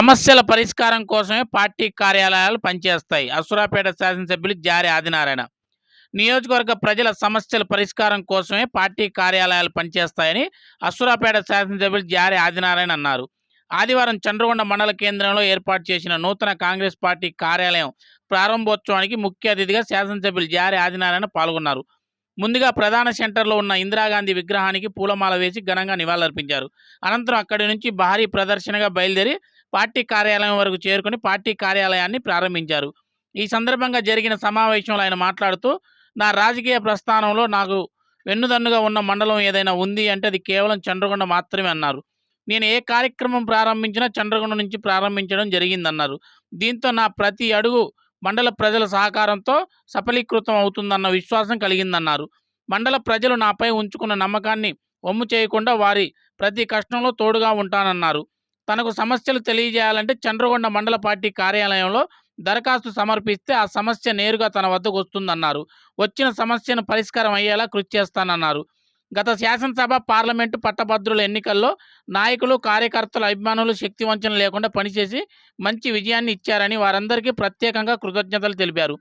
సమస్యల పరిష్కారం కోసమే పార్టీ కార్యాలయాలు పనిచేస్తాయి. అసురాపేట శాసనసభ్యులు జారి ఆదినారాయణ. నియోజకవర్గ ప్రజల సమస్యల పరిష్కారం కోసమే పార్టీ కార్యాలయాలు పనిచేస్తాయని అసురాపేట శాసనసభ్యులు జారి ఆదినారాయణ అన్నారు. ఆదివారం చంద్రగొండ మండల కేంద్రంలో ఏర్పాటు చేసిన నూతన కాంగ్రెస్ పార్టీ కార్యాలయం ప్రారంభోత్సవానికి ముఖ్య అతిథిగా శాసనసభ్యులు జారి ఆదినారాయణ పాల్గొన్నారు. ముందుగా ప్రధాన సెంటర్లో ఉన్న ఇందిరాగాంధీ విగ్రహానికి పూలమాల వేసి ఘనంగా నివాళులర్పించారు. అనంతరం అక్కడి నుంచి భారీ ప్రదర్శనగా బయలుదేరి పార్టీ కార్యాలయం వరకు చేరుకుని పార్టీ కార్యాలయాన్ని ప్రారంభించారు. ఈ సందర్భంగా జరిగిన సమావేశంలో ఆయన మాట్లాడుతూ నా రాజకీయ ప్రస్థానంలో నాకు వెన్నుదన్నుగా ఉన్న మండలం ఏదైనా ఉంది అంటే అది కేవలం చంద్రగొండ మాత్రమే అన్నారు. నేను ఏ కార్యక్రమం ప్రారంభించినా చంద్రగొండ నుంచి ప్రారంభించడం జరిగిందన్నారు. దీంతో నా ప్రతి అడుగు మండల ప్రజల సహకారంతో సఫలీకృతం అవుతుందన్న విశ్వాసం కలిగిందన్నారు. మండల ప్రజలు నాపై ఉంచుకున్న నమ్మకాన్ని వమ్ము చేయకుండా వారి ప్రతి కష్టంలో తోడుగా ఉంటానన్నారు. తనకు సమస్యలు తెలియజేయాలంటే చంద్రగొండ మండల పార్టీ కార్యాలయంలో దరఖాస్తు సమర్పిస్తే ఆ సమస్య నేరుగా తన వద్దకు వస్తుందన్నారు. వచ్చిన సమస్యను పరిష్కారం అయ్యేలా కృషి చేస్తానన్నారు. గత శాసనసభ పార్లమెంటు పట్టభద్రుల ఎన్నికల్లో నాయకులు కార్యకర్తల అభిమానులు శక్తి వంచన లేకుండా పనిచేసి మంచి విజయాన్ని ఇచ్చారని వారందరికీ ప్రత్యేకంగా కృతజ్ఞతలు తెలిపారు.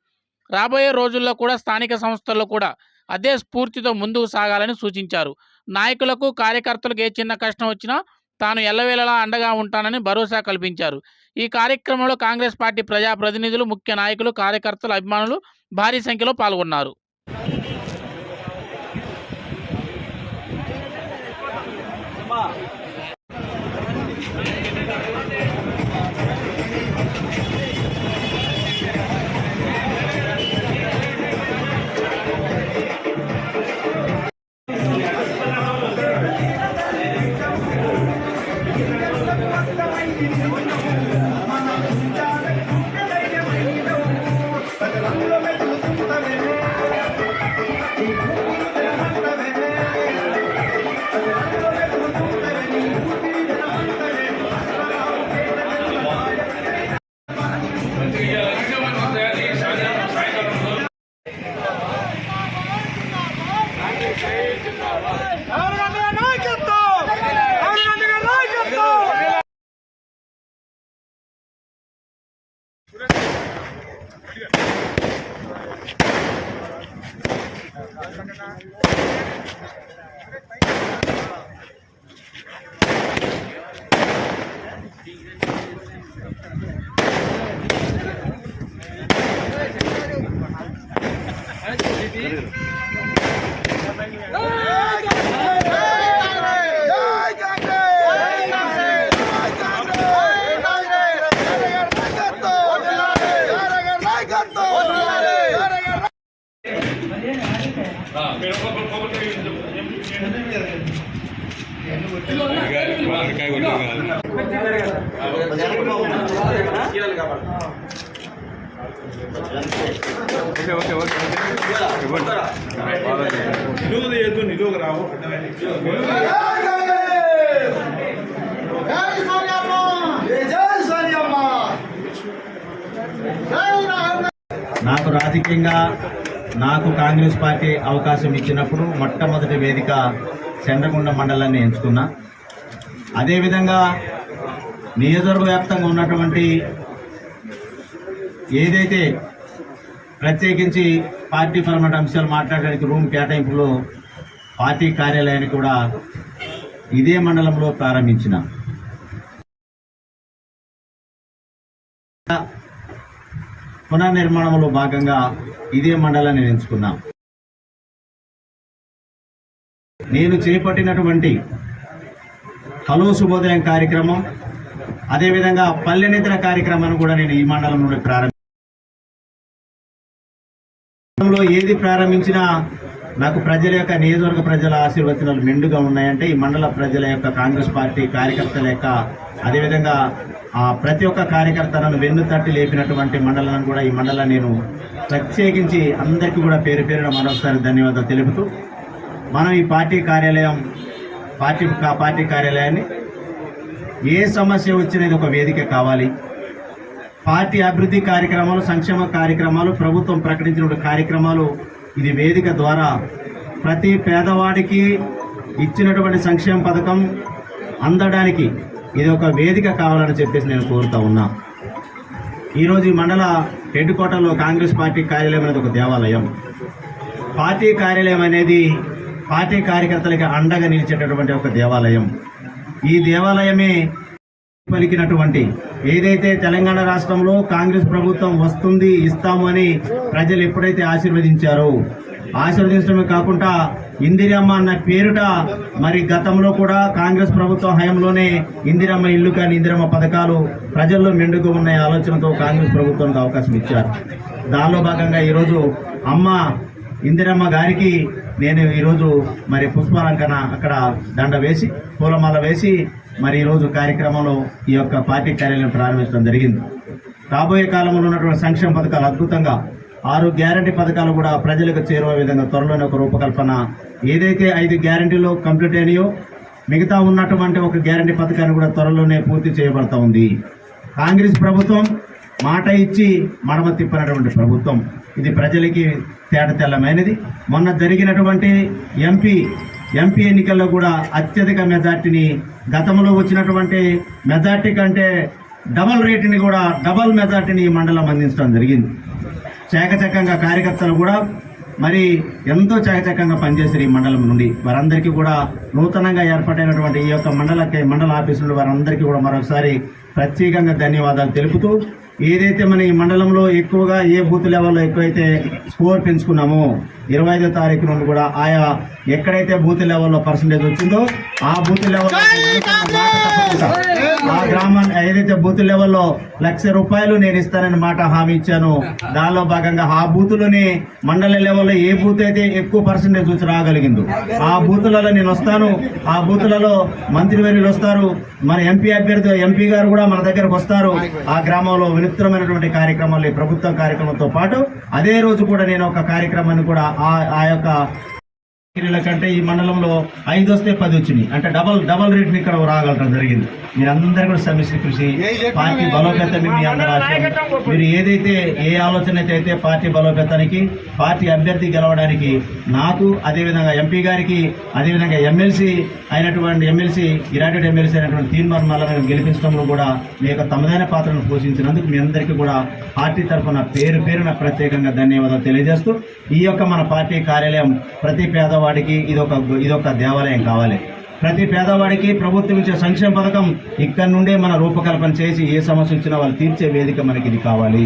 రాబోయే రోజుల్లో కూడా స్థానిక సంస్థల్లో కూడా అదే స్ఫూర్తితో ముందుకు సాగాలని సూచించారు. నాయకులకు కార్యకర్తలకు ఏ చిన్న కష్టం వచ్చినా తాను ఎల్లవేళలా అండగా ఉంటానని భరోసా కల్పించారు. ఈ కార్యక్రమంలో కాంగ్రెస్ పార్టీ ప్రజాప్రతినిధులు ముఖ్య నాయకులు కార్యకర్తలు అభిమానులు భారీ సంఖ్యలో పాల్గొన్నారు. నిలువది ఎద్దు నిలువకు రావు నాకు రాజకీయంగా నాకు కాంగ్రెస్ పార్టీ అవకాశం ఇచ్చినప్పుడు మొట్టమొదటి వేదిక చంద్రగుండ మండలాన్ని ఎంచుకున్నా. అదేవిధంగా నియోజకవర్గ వ్యాప్తంగా ఉన్నటువంటి ఏదైతే ప్రత్యేకించి పార్టీ పరమైన అంశాలు మాట్లాడడానికి రూమ్ కేటాయింపులో పార్టీ కార్యాలయాన్ని కూడా ఇదే మండలంలో ప్రారంభించిన. పునర్నిర్మాణంలో భాగంగా ఇదే మండలాన్ని ఎంచుకున్నాం. నేను చేపట్టినటువంటి హలో శుభోదయం కార్యక్రమం అదేవిధంగా పల్లె నిద్ర కార్యక్రమాన్ని కూడా నేను ఈ మండలం నుండి ప్రారంభంలో ఏది ప్రారంభించినా నాకు ప్రజల యొక్క నియోజకవర్గ ప్రజల ఆశీర్వచనాలు మెండుగా ఉన్నాయంటే ఈ మండల ప్రజల యొక్క కాంగ్రెస్ పార్టీ కార్యకర్తల యొక్క అదేవిధంగా ఆ ప్రతి ఒక్క కార్యకర్తలను వెన్ను తట్టి లేపినటువంటి మండలాన్ని కూడా ఈ మండలాన్ని నేను ప్రత్యేకించి అందరికీ కూడా పేరు పేరున మరొకసారి ధన్యవాదాలు తెలుపుతూ మనం ఈ పార్టీ కార్యాలయం పార్టీ పార్టీ కార్యాలయాన్ని ఏ సమస్య వచ్చినది ఒక వేదిక కావాలి. పార్టీ అభివృద్ధి కార్యక్రమాలు సంక్షేమ కార్యక్రమాలు ప్రభుత్వం ప్రకటించిన కార్యక్రమాలు ఇది వేదిక ద్వారా ప్రతి పేదవాడికి ఇచ్చినటువంటి సంక్షేమ పథకం అందడానికి ఇది ఒక వేదిక కావాలని చెప్పేసి నేను కోరుతా ఉన్నా. ఈరోజు ఈ మండల హెడ్ క్వార్టర్లో కాంగ్రెస్ పార్టీ కార్యాలయం అనేది ఒక దేవాలయం. పార్టీ కార్యాలయం అనేది పార్టీ కార్యకర్తలకి అండగా నిలిచేటటువంటి ఒక దేవాలయం. ఈ దేవాలయమే పలికినటువంటి ఏదైతే తెలంగాణ రాష్ట్రంలో కాంగ్రెస్ ప్రభుత్వం వస్తుంది ఇస్తాము అని ప్రజలు ఎప్పుడైతే ఆశీర్వదించారో ఆశీర్వదించడమే కాకుండా ఇందిరమ్మ అన్న పేరుట మరి గతంలో కూడా కాంగ్రెస్ ప్రభుత్వం హయాంలోనే ఇందిరమ్మ ఇల్లు కానీ ఇందిరమ్మ పథకాలు ప్రజల్లో మెండుగా ఉన్న ఆలోచనతో కాంగ్రెస్ ప్రభుత్వానికి అవకాశం ఇచ్చారు. దానిలో భాగంగా ఈరోజు అమ్మ ఇందిరమ్మ గారికి నేను ఈరోజు మరి పుష్పాలంకన అక్కడ దండ వేసి పూలమాల వేసి మరి ఈరోజు కార్యక్రమంలో ఈ యొక్క పార్టీ కార్యాలయం ప్రారంభించడం జరిగింది. రాబోయే కాలంలో ఉన్నటువంటి సంక్షేమ పథకాలు అద్భుతంగా ఆరు గ్యారంటీ పథకాలు కూడా ప్రజలకు చేరువ విధంగా త్వరలోనే ఒక రూపకల్పన ఏదైతే ఐదు గ్యారంటీలో కంప్లీట్ అయినాయో మిగతా ఉన్నటువంటి ఒక గ్యారంటీ పథకాన్ని కూడా త్వరలోనే పూర్తి చేయబడతా ఉంది. కాంగ్రెస్ ప్రభుత్వం మాట ఇచ్చి మడమ తిప్పినటువంటి ప్రభుత్వం. ఇది ప్రజలకి తేట తెల్లమైనది. మొన్న జరిగినటువంటి ఎంపీ ఎంపీ ఎన్నికల్లో కూడా అత్యధిక మెజార్టీని గతంలో వచ్చినటువంటి మెజార్టీ కంటే డబల్ రేటుని కూడా డబల్ మెజార్టీని మండలం అందించడం జరిగింది. చేకచక్కంగా కార్యకర్తలు కూడా మరి ఎంతో చాకచక్యంగా పనిచేశారు ఈ మండలం నుండి. వారందరికీ కూడా నూతనంగా ఏర్పాటైనటువంటి ఈ యొక్క మండల మండల ఆఫీసులు వారందరికీ కూడా మరొకసారి ప్రత్యేకంగా ధన్యవాదాలు తెలుపుతూ ఏదైతే మన ఈ మండలంలో ఎక్కువగా ఏ బూత్ లెవెల్లో ఎక్కువైతే స్కోర్ పెంచుకున్నామో ఇరవై ఐదో తారీఖు నుండి కూడా ఆయా ఎక్కడైతే బూత్ లెవెల్లో పర్సంటేజ్ వచ్చిందో ఆ బూత్ లెవెల్లో ఆ గ్రామాన్ని ఏదైతే బూత్ లెవెల్లో లక్ష రూపాయలు నేను ఇస్తానని మాట హామీ ఇచ్చాను దానిలో భాగంగా ఆ బూతులోనే మండల లెవెల్లో ఏ బూత్ అయితే ఎక్కువ పర్సంటేజ్ వచ్చి రాగలిగిందో ఆ బూతులలో నేను వస్తాను. ఆ బూతులలో మంత్రివర్యులు వస్తారు. మన ఎంపీ అభ్యర్థి ఎంపీ గారు కూడా మన దగ్గరకు వస్తారు. ఆ గ్రామంలో వినూత్నమైనటువంటి కార్యక్రమాలు ఈ ప్రభుత్వ కార్యక్రమంతో పాటు అదే రోజు కూడా నేను ఒక కార్యక్రమాన్ని కూడా ఆ యొక్క కంటే ఈ మండలంలో ఐదు వస్తే పది వచ్చినాయి. అంటే డబల్ డబల్ రేట్ ఇక్కడ రాగలటం జరిగింది. మీరు మీరందరూ కూడా సమిష్టి కృషి. పార్టీ బలోపేతాన్ని మీ అందరూ మీరు ఏదైతే ఏ ఆలోచన అయితే పార్టీ బలోపేతానికి పార్టీ అభ్యర్థి గెలవడానికి నాకు అదేవిధంగా ఎంపీ గారికి అదేవిధంగా ఎమ్మెల్సీ అయినటువంటి ఎమ్మెల్సీ ఇరాటెడ్ ఎమ్మెల్సీ అయినటువంటి తీన్ మర్మాలను గెలిపించడంలో కూడా మీ యొక్క తమదైన పాత్రను పోషించినందుకు మీ అందరికీ కూడా పార్టీ తరఫున పేరు పేరున ప్రత్యేకంగా ధన్యవాదాలు తెలియజేస్తూ ఈ యొక్క మన పార్టీ కార్యాలయం ప్రతి పేదవాడికి ఇదొక ఇదొక దేవాలయం కావాలి. ప్రతి పేదవాడికి ప్రభుత్వం ఇచ్చే సంక్షేమ పథకం ఇక్కడ నుండే మన రూపకల్పన చేసి ఏ సమస్య వచ్చినా వాళ్ళు తీర్చే వేదిక మనకి ఇది కావాలి.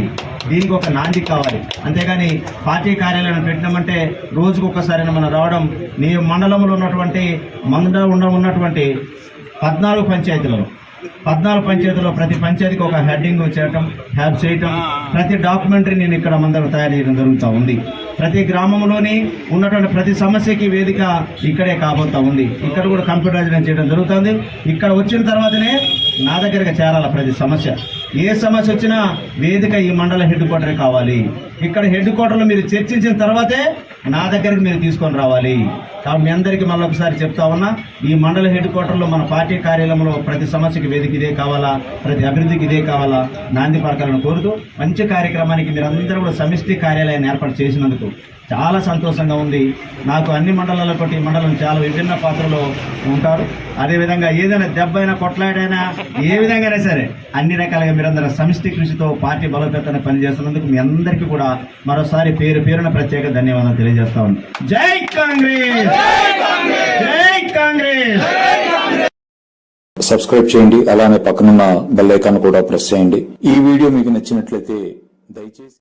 దీనికి ఒక నాంది కావాలి. అంతేగాని పార్టీ కార్యాలయం పెట్టినామంటే రోజుకు ఒక్కసారి మనం రావడం నీ మండలంలో ఉన్నటువంటి మండలం ఉన్నటువంటి పద్నాలుగు పంచాయతీలలో పద్నాలుగు పంచాయతీలో ప్రతి పంచాయతీకి ఒక హెడ్డింగ్ చేయటం హ్యాబ్ చేయటం. ప్రతి డాక్యుమెంటరీ నేను ఇక్కడ మందరం తయారు చేయడం జరుగుతూ ఉంది. ప్రతి గ్రామంలోని ఉన్నటువంటి ప్రతి సమస్యకి వేదిక ఇక్కడే కాబోతా ఉంది. ఇక్కడ కూడా కంప్యూటరైజేషన్ చేయడం జరుగుతుంది. ఇక్కడ వచ్చిన తర్వాతనే నా దగ్గరకు చేరాల ప్రతి సమస్య. ఏ సమస్య వచ్చినా వేదిక ఈ మండల హెడ్ క్వార్టర్ కావాలి. ఇక్కడ హెడ్ క్వార్టర్లో మీరు చర్చించిన తర్వాతే నా దగ్గరికి మీరు తీసుకొని రావాలి. కాబట్టి మీ అందరికీ మళ్ళీ ఒకసారి చెప్తా ఉన్నా ఈ మండల హెడ్ క్వార్టర్లో మన పార్టీ కార్యాలయంలో ప్రతి సమస్యకి వేదిక ఇదే కావాలా ప్రతి అభివృద్ధికి ఇదే కావాలా నాంది పలకాలను కోరుతూ మంచి కార్యక్రమానికి మీరందరూ కూడా సమిష్టి కార్యాలయాన్ని ఏర్పాటు చేసినందుకు చాలా సంతోషంగా ఉంది. నాకు అన్ని మండలాల కొట్టి ఈ మండలం చాలా విభిన్న పాత్రలో ఉంటారు. అదేవిధంగా ఏదైనా దెబ్బ అయినా కొట్లాడైనా ఏ విధంగానే సరే అన్ని రకాలుగా మీరందరూ సమిష్టి కృషితో పార్టీ బలోపేతాన్ని పనిచేస్తున్నందుకు మీ అందరికీ కూడా కూడా మరోసారి పేరు పేరున ప్రత్యేక ధన్యవాదాలు తెలియజేస్తా ఉన్నాను జై కాంగ్రెస్! జై కాంగ్రెస్! సబ్స్క్రైబ్ చేయండి అలానే పక్కనున్న బెల్ ఐకాన్ కూడా ప్రెస్ చేయండి. ఈ వీడియో మీకు నచ్చినట్లయితే దయచేసి